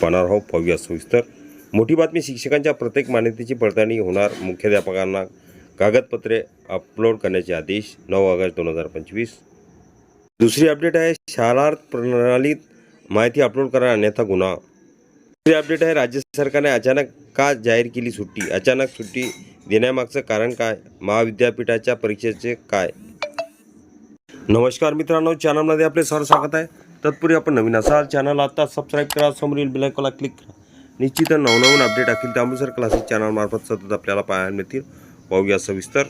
पाहणार आहोत. पाहूया सविस्तर. मोठी बातमी शिक्षकांच्या प्रत्येक मान्यतेची पडताळणी होणार. मुख्याध्यापकांना कागदपत्रे अपलोड करण्याचे आदेश नऊ ऑगस्ट दोन हजार पंचवीस. दुसरी अपडेट आहे शालार्थ प्रणालीत माहिती अपलोड करा अन्यथा गुन्हा. दुसरी अपडेट आहे राज्य सरकारने अचानक का जाहीर केली सुट्टी? अचानक सुट्टी देण्यामागचं कारण काय? महाविद्यापीठाच्या परीक्षेचे काय? नमस्कार मित्रांनो चॅनलमध्ये आपले सर स्वागत आहे. तत्पूर्वी आपण नवीन असाल चॅनल आता सबस्क्राईब करा समोरील बिलायकॉला क्लिक करा. निश्चित नवनवीन अपडेट असतील त्यामुळे सर क्लासेस चॅनलमार्फत सतत आपल्याला पाहायला मिळतील. पाहूया सविस्तर.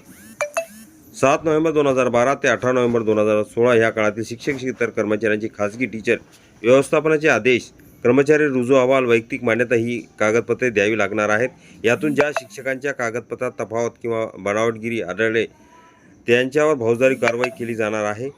सात नोव्हेंबर दोन हजार बारा ते अठरा नोव्हेंबर दोन हजार सोळा या काळातील शिक्षक इतर कर्मचाऱ्यांची खाजगी टीचर व्यवस्थापनाचे आदेश कर्मचारी रुजू अहवाल वैयक्तिक मान्यता ही कागदपत्रे द्यावी लागणार आहेत. यातून ज्या शिक्षकांच्या कागदपत्रात तफावत किंवा बनावटगिरी आढळले त्यांच्यावर फौजदारी कारवाई केली जाणार आहे.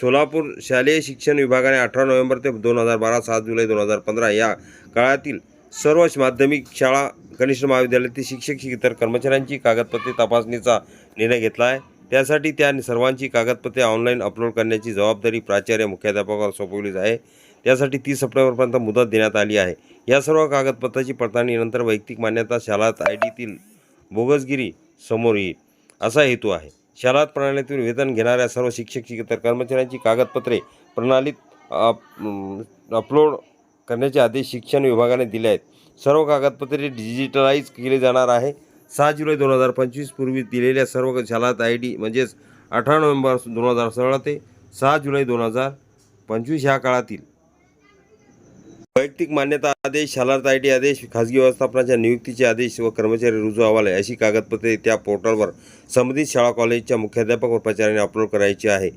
सोलापूर शालेय शिक्षण विभागाने अठरा नोव्हेंबर ते दोन हजार बारा सात जुलै दोन हजार पंधरा या काळातील सर्व माध्यमिक शाळा कनिष्ठ महाविद्यालयातील शिक्षक इतर कर्मचाऱ्यांची कागदपत्रे तपासणीचा निर्णय घेतला आहे. त्यासाठी त्या सर्वांची कागदपत्रे ऑनलाईन अपलोड करण्याची जबाबदारी प्राचार्य मुख्याध्यापकावर सोपवली आहे. त्यासाठी तीस सप्टेंबरपर्यंत मुदत देण्यात आली आहे. या सर्व कागदपत्राची पडताळणीनंतर वैयक्तिक मान्यता शाळात आय डीतील बोगसगिरी समोर येईल. असा हेतू आहे. शालात प्रणालीतून वेतन घेणाऱ्या सर्व शिक्षक इतर कर्मचाऱ्यांची कागदपत्रे प्रणालीत अप- अपलोड करण्याचे आदेश शिक्षण विभागाने दिले आहेत. सर्व कागदपत्रे डिजिटलाइज केले जाणार आहे. सहा जुलै दोन हजार पंचवीस पूर्वी दिलेल्या सर्व शालात आय डी म्हणजेच अठरा नोव्हेंबर दोन हजार सोळा ते सहा जुलै दोन हजार पंचवीस ह्या काळातील वैयक्तिक मान्यता आदेश शालार्थ आय टी आदेश खाजगी व्यवस्थापनाच्या नियुक्तीचे आदेश व कर्मचारी रुजू अहवाल अशी कागदपत्रे त्या पोर्टलवर संबंधित शाळा कॉलेजच्या मुख्याध्यापक व प्राचार्याने अपलोड करायची आहे.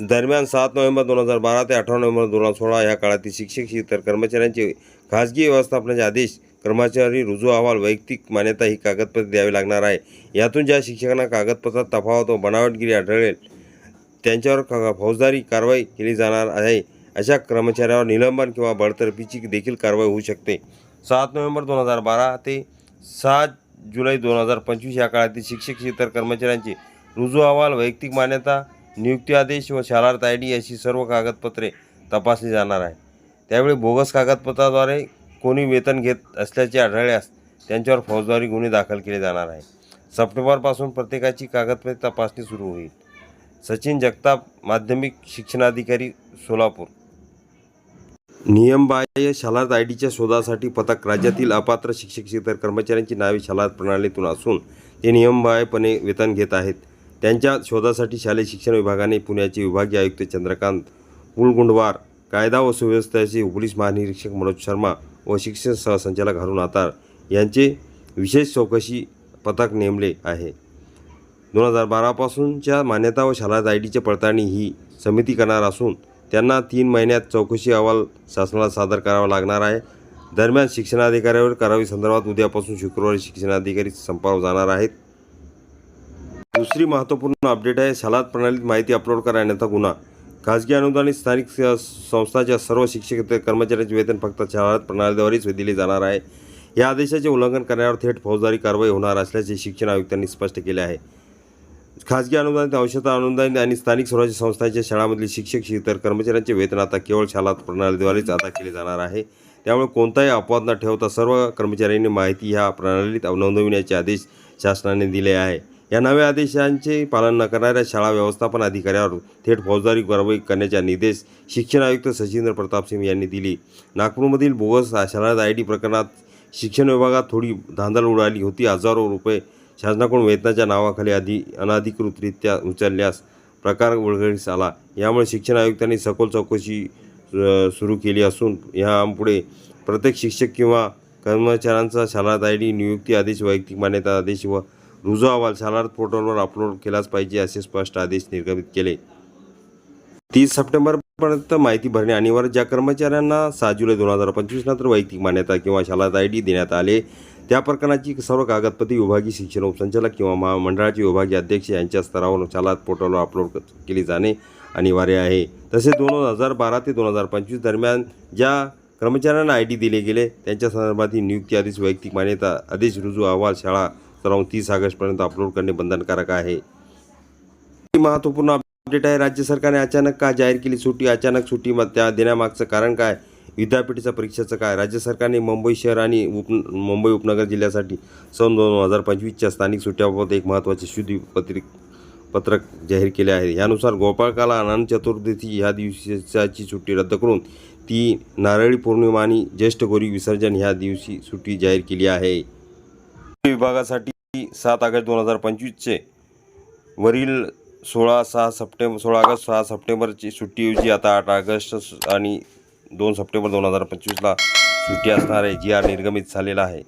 दरम्यान सात नोव्हेंबर दोन हजार बारा ते अठरा नोव्हेंबर दोन हजार सोळा या काळातील शिक्षक इतर कर्मचाऱ्यांचे खाजगी व्यवस्थापनाचे आदेश कर्मचारी रुजू अहवाल वैयक्तिक मान्यता ही कागदपत्रे द्यावी लागणार आहे. यातून ज्या शिक्षकांना कागदपत्रात तफावत व बनावटगिरी आढळेल त्यांच्यावर फौजदारी कारवाई केली जाणार आहे. अशा कर्मचाऱ्यावर निलंबन किंवा बडतर्फीची देखील कारवाई होऊ शकते. सात नोव्हेंबर दोन हजार बारा ते सात जुलै दोन हजार पंचवीस या काळातील शिक्षक इतर कर्मचाऱ्यांची रुजू अहवाल वैयक्तिक मान्यता नियुक्ती आदेश व शालार्थ आय डी अशी सर्व कागदपत्रे तपासली जाणार आहे त्यावेळी बोगस कागदपत्राद्वारे कोणी वेतन घेत असल्याचे आढळल्यास त्यांच्यावर फौजदारी गुन्हे दाखल केले जाणार आहे सप्टेंबरपासून प्रत्येकाची कागदपत्रे तपासणी सुरू होईल. सचिन जगताप माध्यमिक शिक्षणाधिकारी सोलापूर नियमबाह्य शालार्थ आय डीच्या शोधासाठी पथक राज्यातील अपात्र शिक्षक इतर कर्मचाऱ्यांची नावे शालार्थ प्रणालीतून असून ते नियमबाह्यपणे वेतन घेत आहेत. त्यांच्या शोधासाठी शालेय शिक्षण विभागाने पुण्याचे विभागीय आयुक्त चंद्रकांत कुलगुंडवार कायदा व सुव्यवस्थेचे पोलीस महानिरीक्षक मनोज शर्मा व शिक्षण सहसंचालक हरुण आतार यांचे विशेष चौकशी पथक नेमले आहे. दोन हजार बारापासूनच्या मान्यता व शालार्थ आय डीची पडताळणी ही समिती करणार असून त्यांना तीन महिन्यात चौकशी अहवाल शासनाला सादर करावा लागणार आहे. दरम्यान शिक्षणाधिकाऱ्यावर कारवाई संदर्भात उद्यापासून शुक्रवारी शिक्षणाधिकारी संपावर जाणार आहेत. दुसरी महत्त्वपूर्ण अपडेट आहे. सलाद प्रणालीत माहिती अपलोड करण्याचा गुन्हा. खाजगी अनुदानित स्थानिक स- संस्थाच्या सर्व शिक्षक कर्मचाऱ्यांचे वेतन फक्त शाळात प्रणालीद्वारेच दिले जाणार आहे. या आदेशाचे उल्लंघन करण्यावर थेट फौजदारी कारवाई होणार असल्याचे शिक्षण आयुक्तांनी स्पष्ट केले आहे. खाजगी अनुदानित अंशतः अनुदानित आणि स्थानिक स्वराज्य संस्थांच्या शाळांमधील शिक्षक इतर कर्मचाऱ्यांचे वेतन आता केवळ शाळा प्रणालीद्वारेच अदा केले जाणार आहे. त्यामुळे कोणताही अपवाद न ठेवता सर्व कर्मचाऱ्यांनी माहिती ह्या प्रणालीत नोंदविण्याचे आदेश शासनाने दिले आहे. या नव्या आदेशांचे पालन न करणाऱ्या शाळा व्यवस्थापन अधिकाऱ्यावर थेट फौजदारी कारवाई करण्याचे निर्देश शिक्षण आयुक्त सचिंद्र प्रताप सिंह यांनी दिली. नागपूरमधील बोगस शाळा आय डी प्रकरणात शिक्षण विभागात थोडी धांदल उडाली होती. हजारो रुपये शासनाकडून वेतनाच्या नावाखाली आधी अनधिकृतरित्या उचलल्यास प्रकार उलगडीस आला. यामुळे शिक्षण आयुक्तांनी सखोल चौकशी सुरू केली असून यापुढे प्रत्येक शिक्षक किंवा कर्मचाऱ्यांचा शाळात आय डी नियुक्ती आदेश वैयक्तिक मान्यता आदेश व रुजू अहवाल शालार्थ पोर्टलवर अपलोड केलाच पाहिजे असे स्पष्ट आदेश निर्गमित केले. तीस सप्टेंबरपर्यंत माहिती भरणे अनिवार्य ज्या कर्मचाऱ्यांना सहा जुलै दोन हजार पंचवीस नंतर वैयक्तिक मान्यता किंवा शालात आय डी देण्यात आले त्या प्रकरणाची सर्व कागदपत्रे विभागीय शिक्षण उपसंचालक किंवा महामंडळाचे विभागीय अध्यक्ष यांच्या स्तरावर शाळात पोर्टलवर अपलोड केली जाणे अनिवार्य आहे. तसेच दोन हजार बारा ते दोन हजार पंचवीस दरम्यान ज्या कर्मचाऱ्यांना आय डी दिले गेले त्यांच्या संदर्भातील नियुक्ती आदेश वैयक्तिक मान्यता आदेश रुजू अहवाल शाळा स्तरावरून तीस ऑगस्टपर्यंत अपलोड करणे बंधनकारक आहे. ही महत्त्वपूर्ण अपडेट आहे. राज्य सरकारने अचानक का जाहीर केली सुट्टी? अचानक सुट्टी मग त्या देण्यामागचं कारण काय? विद्यापीठाच्या परीक्षेचं काय? राज्य सरकारने मुंबई शहर आणि उप मुंबई उपनगर जिल्ह्यासाठी सन दोन हजार पंचवीसच्या स्थानिक सुट्ट्याबाबत एक महत्त्वाचे शुद्धी पत्रिक पत्रक जाहीर केले आहे. यानुसार गोपाळकाला अनंत चतुर्दशी ह्या दिवसाची सुट्टी रद्द करून ती नारळी पौर्णिमा आणि ज्येष्ठ गौरी विसर्जन ह्या दिवशी सुट्टी जाहीर केली आहे. विभागासाठी सात ऑगस्ट दोन हजार पंचवीसचे वरील सोळा सहा सप्टेंबर सोळा ऑगस्ट सहा सप्टेंबरची सुट्टीऐवजी आता आठ ऑगस्ट आणि दोन सप्टेंबर दोन हजार पंचवीसला सुट्टी असणार आहे जी आर निर्गमित झालेला आहे.